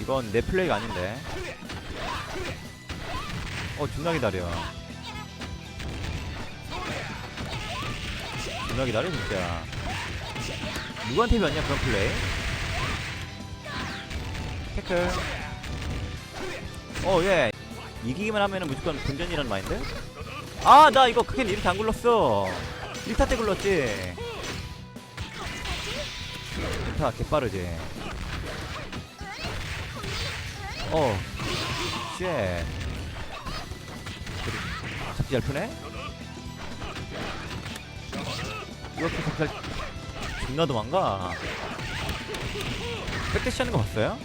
이건 내 플레이가 아닌데. 어, 존나 기다려. 존나 기다려, 진짜. 누구한테 배웠냐, 그런 플레이? 태클. 어, 예. 이기기만 하면은 무조건 본전이라는 마인드? 아, 나 이거 그게 이렇게 안 굴렀어. 1타 때 굴렀지. 1타 개빠르지. 어, 쉣. 잡기 잘 푸네? 이렇게 잡기 잘, 존나 도망가. 백대시 하는 거 봤어요?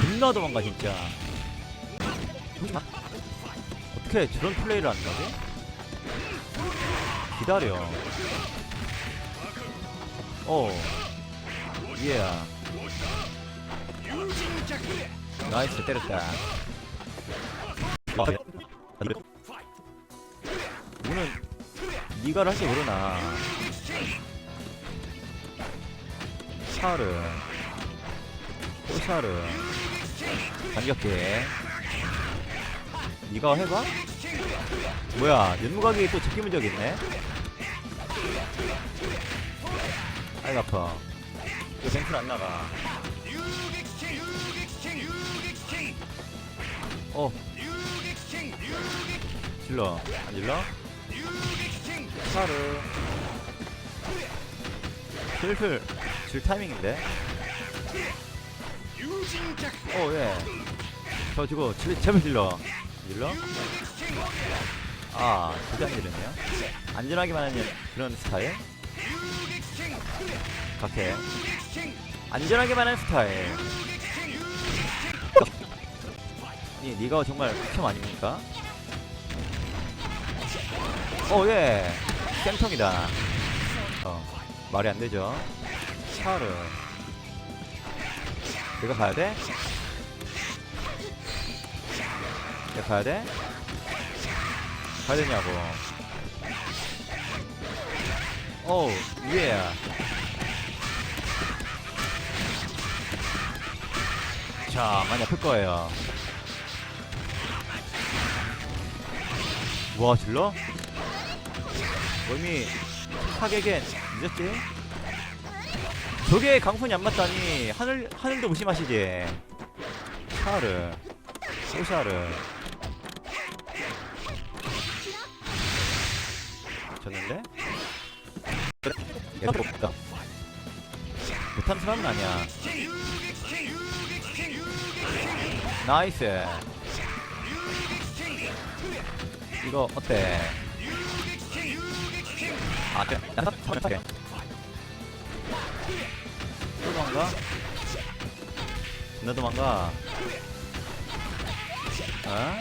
존나 도망가, 진짜. 잠시만. 어떻게 저런 플레이를 거지? 기다려. 어. 예. 나이스 때렸다. 이거는 니가 할줄 모르나. 샤르. 또 샤르. 반격해. 니가 해봐? 뭐야, 연무각이 또 제끼문 적 있네? 아이고, 아파. 이거 뱅크안 나가. 어, 질러. 안 질러? 샤르. 슬슬 질 타이밍인데? 어, 예. 저 지금 질, 제발 질러. 질러? 아, 진짜 안 질렀네요. 안전하게만 하는 그런 스타일? 각해. 안전하게만 하는 스타일. 니, 니가 정말 극혐 아닙니까? 어, 예. 쌤통이다. 어, 말이 안 되죠. 샤르. 내가 가야 돼? 내가 가야 돼? 가야 되냐고. 어우, 예. 자, 많이 아플 거예요. 와, 질러? 이미 타격엔 늦었지? 저게 강손이 안 맞다니 하늘 하늘도 무심하시지. 샤르, 소샤르. 졌는데? 얘가 없다. 못하는 사람은 아니야. 나이스. 이거 어때? 아, 그래. 나 사- 사람 사게. 또 도망가? 나 도망가. 어?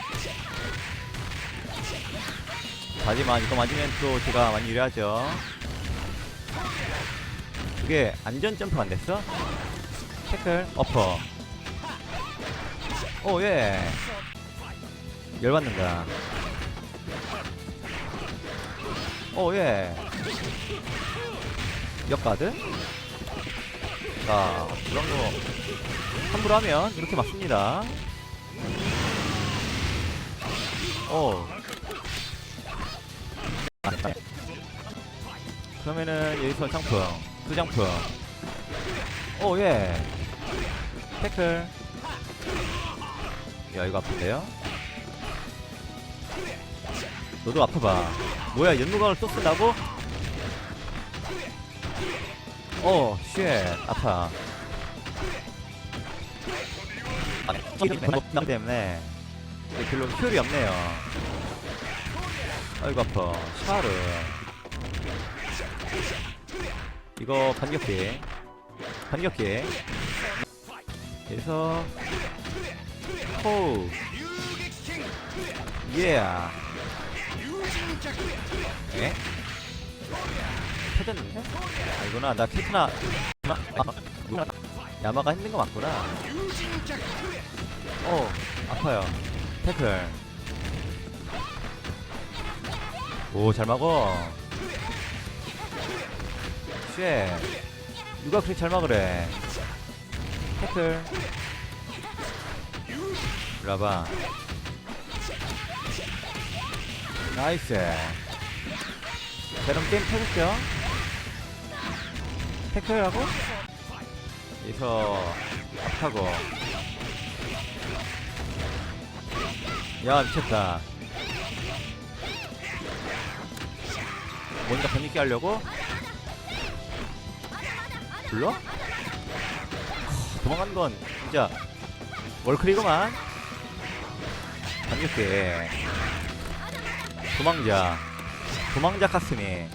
하지만 이거 맞으면 또 제가 많이 유리하죠. 그게 안전 점프 안 됐어? 태클, 어퍼. 오, 예. 열받는다. 오, 예. 역가드? 자, 이런 거 함부로 하면 이렇게 맞습니다. 오. 그러면은 여기서 장풍, 두 장풍. 오, 예. 태클. 야, 이거 아픈데요? 너도 아파봐. 뭐야, 연무광을 또 쓴다고? 어, 쉣, 아파. 아, 나 때문에 별로 효율이 없네요. 아이고 아파. 샤르. 이거 반격기. 반격기. 그래서 예. 예? 터졌는데? 아니구나. 나 캐트나 마, 아, 누나 야마가 힘든 거 맞구나. 어, 아파요. 태클. 오, 잘 막어. 쉣. 누가 그렇게 잘 막으래 태클 와봐 나이스. 자 그럼 게임 켜줄게요. 태클하고? 여기서 앞하고. 야 미쳤다. 뭔가 재밌게 하려고? 불러? 도망가는 건 진짜 월클이구만 반갑게. 도망자. 도망자 카스미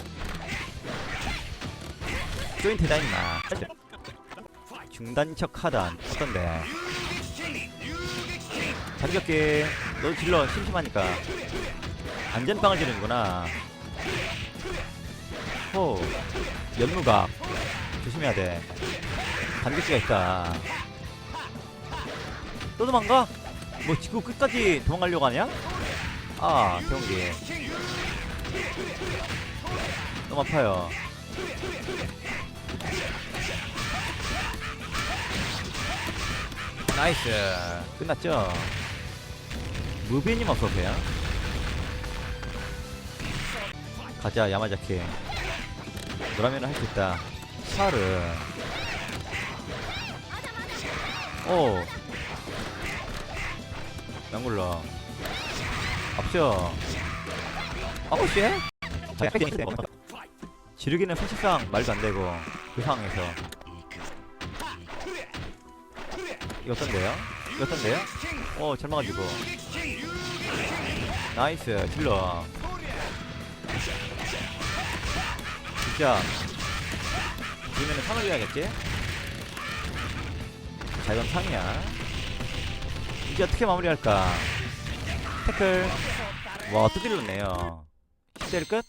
조인트다 임마. 중단척 하단 어떤데? 반갑게 너 질러. 심심하니까. 안전빵을 지르는구나. 호. 연무각 조심해야 돼. 반격기가 있다. 또 도망가? 뭐 지구 끝까지 도망가려고 하냐? 아 대웅기. 너무 아파요. 나이스. 끝났죠? 무비님 어서오세요. 가자 야마자키. 너라면 할 수 있다. 샤르. 오 양굴러 앞서 아우 씨. 지르기는 사실상 말도 안 되고 그 상황에서. 이거 어떤데요? 이거 어떤데요? 오잘 막아주고. 나이스 질러. 진짜. 이면은 상을 줘야겠지? 자 이건 상이야 이제 어떻게 마무리할까? 태클. 와또 질렀네요. 10대1 끝?